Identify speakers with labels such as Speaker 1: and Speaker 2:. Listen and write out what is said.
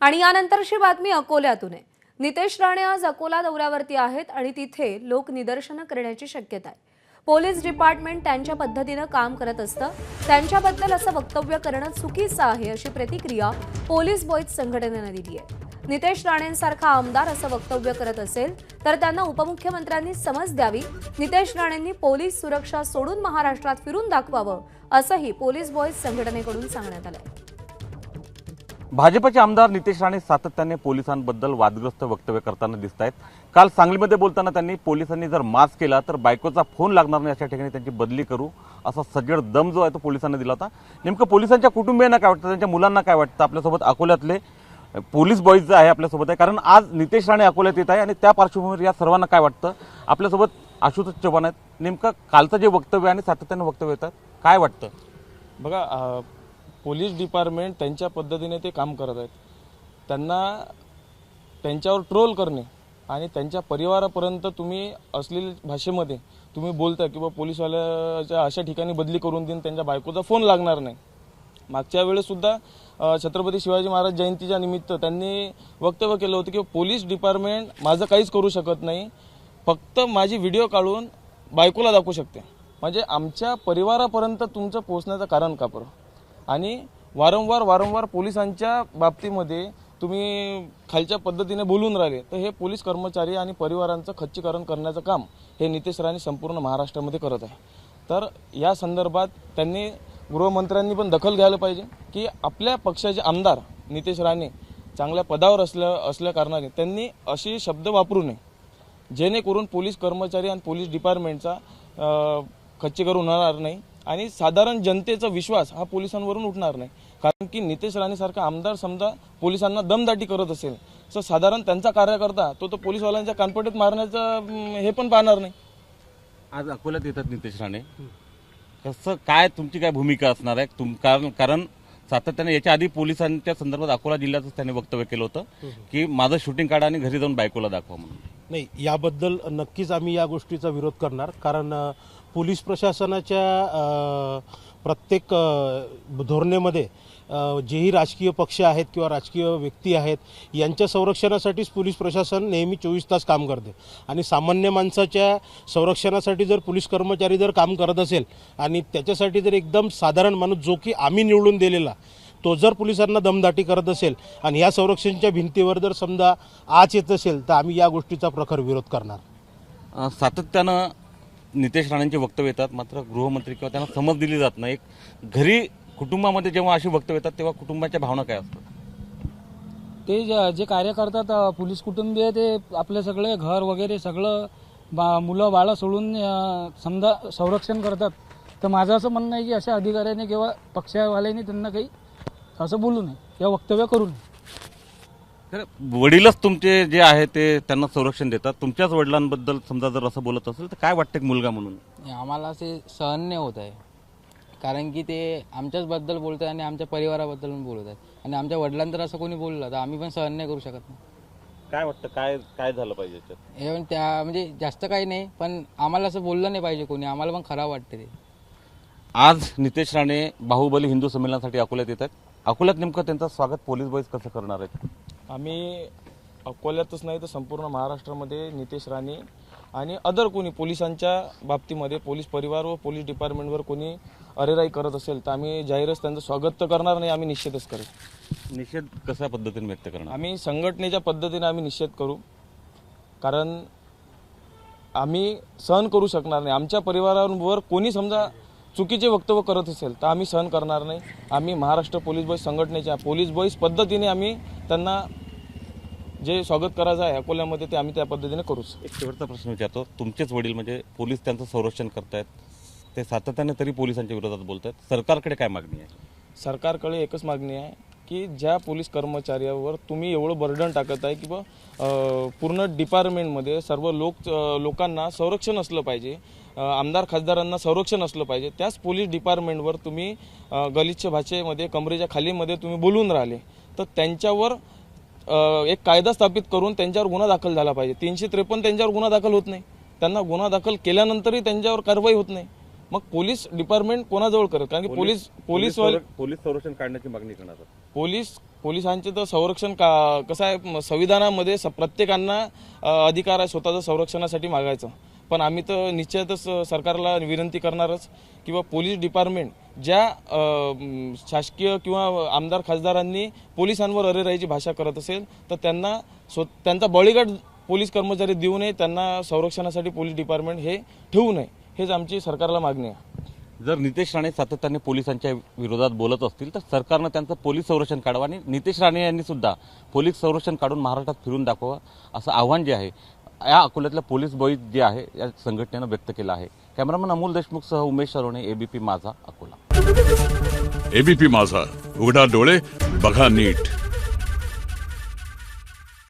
Speaker 1: आणि यानंतरची बातमी अकोल्यातून आहे. नितेश राणे आज अकोला दौऱ्यावरती आहेत आणि तिथे लोक निदर्शनं करण्याची शक्यता आहे. पोलीस डिपार्टमेंट त्यांच्या पद्धतीनं काम करत असतं. त्यांच्याबद्दल असं वक्तव्य करणं चुकीचं आहे अशी प्रतिक्रिया पोलीस बॉईज संघटनेनं दिली आहे. नितेश राणेंसारखा आमदार असं वक्तव्य करत असेल तर त्यांना उपमुख्यमंत्र्यांनी समज द्यावी. नितेश राणेंनी पोलीस सुरक्षा सोडून महाराष्ट्रात फिरून दाखवावं असंही पोलीस बॉईज संघटनेकडून सांगण्यात आलंय.
Speaker 2: भाजपचे आमदार नितेश राणे सातत्याने पोलिसांबद्दल वादग्रस्त वक्तव्य करताना दिसत आहेत काल सांगलीमध्ये बोलताना त्यांनी पोलिसांनी जर मास्क केला तर बायकोचा फोन लागणार नाही अशा ठिकाणी त्यांची बदली करू असा सज्जड दम जो आहे तो पोलिसांनी दिला होता. नेमकं पोलिसांच्या कुटुंबियांना काय वाटतं? त्यांच्या मुलांना काय वाटतं? आपल्यासोबत अकोल्यातले पोलीस बॉईज जे आहे आपल्यासोबत आहे. कारण आज नितेश राणे अकोल्यात येत आहे आणि त्या पार्श्वभूमीवर या सर्वांना काय वाटतं? आपल्यासोबत आशुतोष चव्हाण आहेत. नेमकं कालचं जे वक्तव्य आणि सातत्याने वक्तव्य येतात काय वाटतं?
Speaker 3: बघा पोलीस डिपार्टमेंट त्यांच्या पद्धतीने ते काम करत आहेत. त्यांना त्यांच्यावर ट्रोल करणे आणि त्यांच्या परिवारापर्यंत तुम्ही असलेल्या भाषेमध्ये तुम्ही बोलता की बा पोलीसवाल्याच्या अशा ठिकाणी बदली करून देईन त्यांच्या बायकोचा फोन लागणार नाही. मागच्या वेळेससुद्धा छत्रपती शिवाजी महाराज जयंतीच्या निमित्त त्यांनी वक्तव्य केलं होतं की पोलीस डिपार्टमेंट माझं काहीच करू शकत नाही फक्त माझी व्हिडिओ काढून बायकोला दाखवू शकते. म्हणजे आमच्या परिवारापर्यंत तुमचं पोचण्याचं कारण का बरं? आणि वारंवार वारंवार पोलिसांच्या बाबतीमध्ये तुम्ही खालच्या पद्धतीने बोलून राहिले तर हे पोलीस कर्मचारी आणि परिवारांचं खच्चीकरण करण्याचं काम हे नितेश राणे संपूर्ण महाराष्ट्रामध्ये करत आहे. तर या संदर्भात त्यांनी गृहमंत्र्यांनी पण दखल घ्यायला पाहिजे की आपल्या पक्षाचे आमदार नितेश राणे चांगल्या पदावर असल्या असल्या कारणाने त्यांनी असे शब्द वापरू नये जेणेकरून पोलीस कर्मचारी आणि पोलीस डिपार्टमेंटचा खच्चीकरण होणार नाही. आणि साधारण जनतेचा विश्वास हा पोलिसांवरून उठणार नाही. कारण की नितेश राणेसारखा आमदार समजा पोलिसांना दमदाटी करत असेल तर साधारण त्यांचा कार्यकर्ता तो तर पोलीसवाल्यांच्या कानपटीत मारण्याचं हे पण पाहणार नाही.
Speaker 2: आज अकोल्यात येतात नितेश राणे. कसं काय तुमची काय भूमिका असणार आहे? तुम कारण कारण सातत्याने याच्या आधी पोलिसांच्या संदर्भात अकोला जिल्ह्यातच त्यांनी वक्तव्य केलं होतं की माझं शूटिंग काढा आणि घरी जाऊन बायकोला दाखवा म्हणून.
Speaker 4: नाही याबद्दल नक्कीच आम्ही या गोष्टीचा विरोध करणार. कारण पोलीस प्रशासनाच्या प्रत्येक धोरणेमध्ये जेही राजकीय पक्ष आहेत किंवा राजकीय व्यक्ती आहेत यांच्या संरक्षणासाठीच पोलीस प्रशासन नेहमी चोवीस तास काम करते. आणि सामान्य माणसाच्या संरक्षणासाठी जर पोलीस कर्मचारी जर काम करत असेल आणि त्याच्यासाठी जर एकदम साधारण माणूस जो की आम्ही निवडून दिलेला तो जर पोलिसांना दमदाटी करत असेल आणि या संरक्षणच्या भिंतीवर जर समजा आच येत असेल तर आम्ही या गोष्टीचा प्रखर विरोध करणार.
Speaker 2: सातत्यानं नितेश राणेंचे वक्तव्य येतात. मात्र गृहमंत्री किंवा त्यांना समज दिली जात नाही. एक घरी कुटुंबामध्ये जेव्हा अशी वक्तव्य येतात तेव्हा कुटुंबाच्या भावना काय असतात?
Speaker 5: ते जे जे कार्य करतात पोलीस कुटुंबीय ते आपले सगळे घर वगैरे सगळं बा मुलं बाळं सोडून समजा संरक्षण करतात. तर माझं असं म्हणणं आहे की अशा अधिकाऱ्याने किंवा पक्षवाल्यांनी त्यांना काही असं बोलू नये. किंवा वक्तव्य करू नये.
Speaker 2: तर वडीलच तुमचे जे आहे ते त्यांना संरक्षण देतात. तुमच्याच वडिलांबद्दल समजा जर असं बोलत असेल तर काय वाटतं एक मुलगा म्हणून?
Speaker 6: आम्हाला असे सहन नाही होत आहे. कारण की ते आमच्याच बद्दल बोलत आहे आणि आमच्या परिवाराबद्दल पण बोलत आहेत. आणि आमच्या वडिलांतर असं कोणी बोललं तर आम्ही पण सहन नाही करू शकत नाही
Speaker 2: काय वाटतं काय काय झालं पाहिजे याच्यात?
Speaker 6: हे पण त्या म्हणजे जास्त काही नाही पण आम्हाला असं बोललं नाही पाहिजे कोणी. आम्हाला पण खराब वाटते ते.
Speaker 2: आज नितेश राणे बाहुबली हिंदू संमेलनासाठी अकोल्यात येत आहेत. अकोल्यात नेमकं त्यांचं स्वागत पोलीस बॉईज कसं करणार आहेत?
Speaker 3: आम्ही अकोल्यातच नाही तर संपूर्ण महाराष्ट्रामध्ये नितेश राणे आणि अदर कोणी पोलिसांच्या बाबतीमध्ये पोलीस परिवार व पोलीस डिपार्टमेंटवर कोणी अरेराई करत असेल तर आम्ही जाहीरच त्यांचं स्वागत तर करणार नाही आम्ही निश्चितच करू
Speaker 2: निषेध कशा पद्धतीने व्यक्त करणार?
Speaker 3: आम्ही संघटनेच्या पद्धतीने आम्ही निषेध करू. कारण आम्ही सहन करू शकणार नाही. आमच्या परिवारावर कोणी समजा चुकीचे वक्तव्य करत असेल तर आम्ही सहन करणार नाही. आम्ही महाराष्ट्र पोलीस बॉईज संघटनेच्या पोलीस बॉईज पद्धतीने आम्ही त्यांना जे स्वागत करायचं आहे अकोल्यामध्ये ते आम्ही त्या पद्धतीने करूच
Speaker 2: एक शेवटचा प्रश्न विचारतो. तुमचेच वडील म्हणजे पोलीस त्यांचं संरक्षण करतायत. ते सातत्याने तरी पोलिसांच्या विरोधात बोलत आहेत सरकारकडे काय मागणी आहे?
Speaker 3: सरकारकडे एकच मागणी आहे की ज्या पोलीस कर्मचाऱ्यावर तुम्ही एवढं बर्डन टाकत आहे की बा पूर्ण डिपार्टमेंटमध्ये सर्व लोक लोकांना संरक्षण असलं पाहिजे. आमदार खासदारांना संरक्षण असलं पाहिजे. त्याच पोलीस डिपार्टमेंटवर तुम्ही गलिच्छ भाषेमध्ये कमरेच्या खालीमध्ये तुम्ही बोलून राहिले. तर त्यांच्यावर एक कायदा स्थापित करून त्यांच्यावर गुन्हा दाखल झाला पाहिजे. तीनशे त्रेपन्न त्यांच्यावर गुन्हा दाखल होत नाही. त्यांना गुन्हा दाखल केल्यानंतरही त्यांच्यावर कारवाई होत नाही. मग पोलीस डिपार्टमेंट कोणाजवळ करत कारण की पोलीस पोलीस
Speaker 2: पोलीस संरक्षण काढण्याची मागणी करणार
Speaker 3: पोलीस पोलिसांचे तर संरक्षण का कसं आहे? संविधानामध्ये प्रत्येकांना अधिकार आहे स्वतःचं संरक्षणासाठी मागायचं. पण आम्ही तर निश्चितच सरकारला विनंती करणारच किंवा पोलीस डिपार्टमेंट ज्या शासकीय किंवा आमदार खासदारांनी पोलिसांवर अरेराईची भाषा करत असेल तर त्यांना स्व त्यांचा बळीगट पोलीस कर्मचारी देऊ नये त्यांना संरक्षणासाठी पोलीस डिपार्टमेंट हे ठेवू नये हेच आमची सरकारला मागणी आहे.
Speaker 2: जर नितेश राणे सातत्याने पोलिसांच्या विरोधात बोलत असतील तर सरकारनं त्यांचं पोलीस संरक्षण काढावं आणि नितेश राणे यांनी सुद्धा पोलीस संरक्षण काढून महाराष्ट्रात फिरून दाखवा असं आव्हान जे आहे या अकोल्यातल्या पोलीस बळी जे आहे या संघटनेनं व्यक्त केलं आहे. कॅमेरामन अमोल देशमुखसह उमेश सरोणे एबीपी माझा अकोला.
Speaker 7: एबीपी माझा उघडा डोळे बघा नीट.